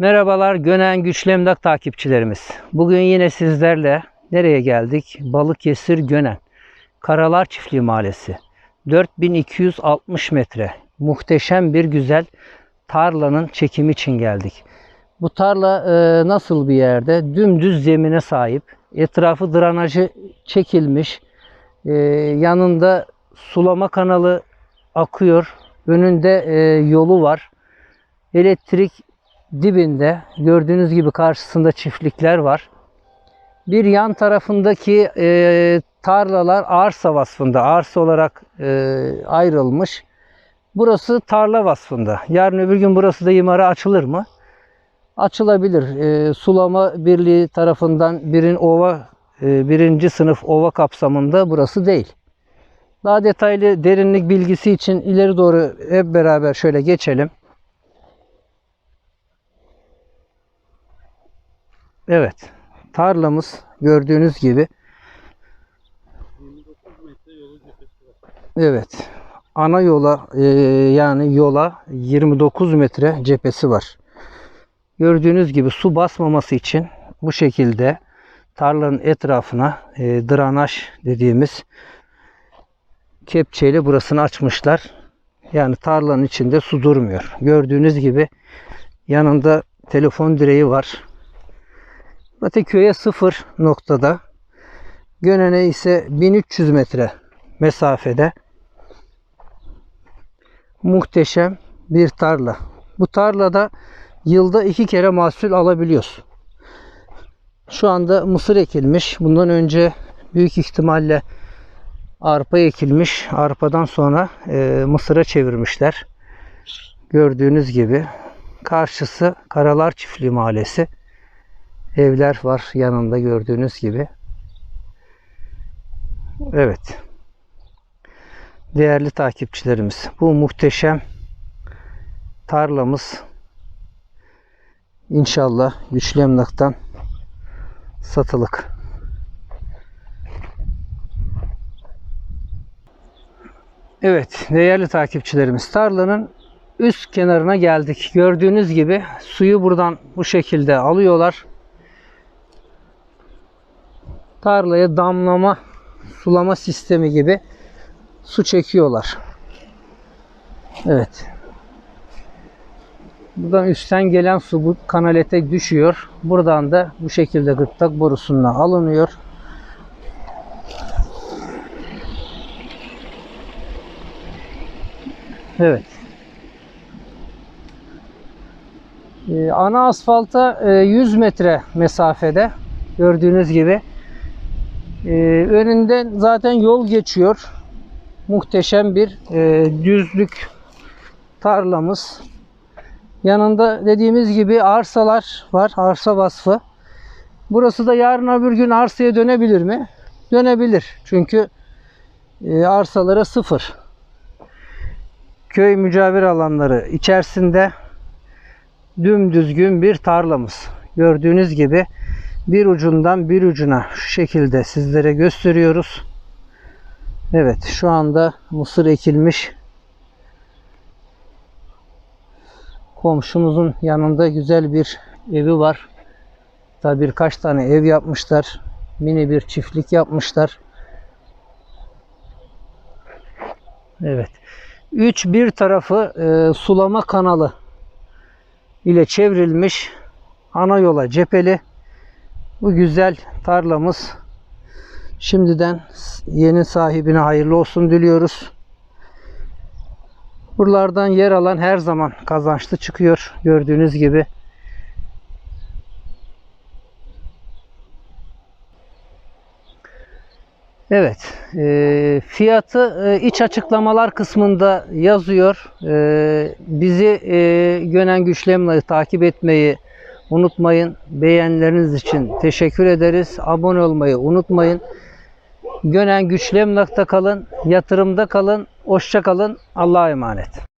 Merhabalar Gönen Güçlü Emlak takipçilerimiz. Bugün yine sizlerle nereye geldik? Balıkesir Gönen. Karalar Çiftliği Mahallesi. 4260 metre. Muhteşem bir güzel tarlanın çekimi için geldik. Bu tarla e, nasıl bir yerde? Dümdüz zemine sahip. Etrafı drenajı çekilmiş. E, yanında sulama kanalı akıyor. Önünde e, yolu var. Elektrik dibinde gördüğünüz gibi karşısında çiftlikler var. Bir yan tarafındaki e, tarlalar arsa vasfında, arsa olarak e, ayrılmış. Burası tarla vasfında. Yarın öbür gün burası da imara açılır mı? Açılabilir. E, sulama birliği tarafından birin ova e, birinci sınıf ova kapsamında burası değil. Daha detaylı derinlik bilgisi için ileri doğru hep beraber şöyle geçelim. Evet. Tarlamız gördüğünüz gibi. Evet. Ana yola e, yani yola 29 metre cephesi var. Gördüğünüz gibi su basmaması için bu şekilde tarlanın etrafına e, dranaj dediğimiz kepçeyle burasını açmışlar. Yani tarlanın içinde su durmuyor. Gördüğünüz gibi yanında telefon direği var. Batıköy'e sıfır noktada. Gönen'e ise 1300 metre mesafede. Muhteşem bir tarla. Bu tarlada yılda iki kere mahsul alabiliyoruz. Şu anda mısır ekilmiş. Bundan önce büyük ihtimalle arpa ekilmiş. Arpadan sonra e, mısıra çevirmişler. Gördüğünüz gibi. Karşısı Karalar Çiftliği Mahallesi evler var yanında gördüğünüz gibi. Evet. Değerli takipçilerimiz, bu muhteşem tarlamız inşallah güçlü emlaktan satılık. Evet, değerli takipçilerimiz, tarlanın üst kenarına geldik. Gördüğünüz gibi suyu buradan bu şekilde alıyorlar tarlaya damlama sulama sistemi gibi su çekiyorlar. Evet. Buradan üstten gelen su bu kanalete düşüyor. Buradan da bu şekilde gırtlak borusundan alınıyor. Evet. Ee, ana asfalta e, 100 metre mesafede gördüğünüz gibi ee, önünden zaten yol geçiyor. Muhteşem bir e, düzlük tarlamız. Yanında dediğimiz gibi arsalar var. Arsa vasfı. Burası da yarın öbür gün arsaya dönebilir mi? Dönebilir. Çünkü e, arsalara sıfır. Köy mücavir alanları içerisinde dümdüzgün bir tarlamız. Gördüğünüz gibi bir ucundan bir ucuna şu şekilde sizlere gösteriyoruz. Evet şu anda mısır ekilmiş. Komşumuzun yanında güzel bir evi var. Tabi birkaç tane ev yapmışlar. Mini bir çiftlik yapmışlar. Evet. Üç bir tarafı e, sulama kanalı ile çevrilmiş. Ana yola cepheli. Bu güzel tarlamız şimdiden yeni sahibine hayırlı olsun diliyoruz. Buralardan yer alan her zaman kazançlı çıkıyor. Gördüğünüz gibi. Evet. E, fiyatı e, iç açıklamalar kısmında yazıyor. E, bizi e, Gönen Güçlem'le takip etmeyi unutmayın. Beğenileriniz için teşekkür ederiz. Abone olmayı unutmayın. Gönen güçlü emlakta kalın. Yatırımda kalın. Hoşça kalın. Allah'a emanet.